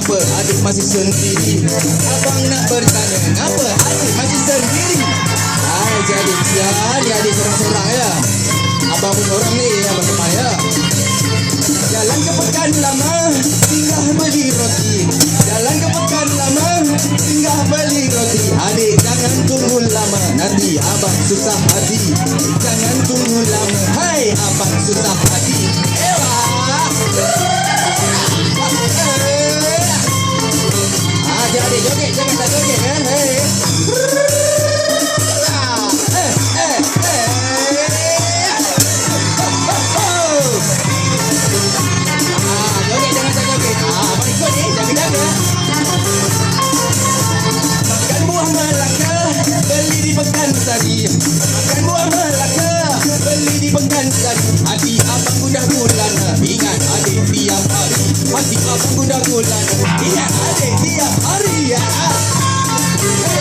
Ngapa adik masih sendiri? Abang nak bertanya Ngapa adik masih sendiri? Hai jadi Jadi adik seorang-seorang ya. Abang pun seorang ni Abang teman ya. Jalan ke pekan lama Singgah beli roti. Jalan ke pekan lama Singgah beli roti. Adik jangan tunggu lama Nanti abang susah hati. Jangan tunggu lama. Hai abang susah bengkankan Hati abang kuda bulan Ingat adik tiap hari Hati abang kuda bulan Ingat adik tiap hari ya. Hey.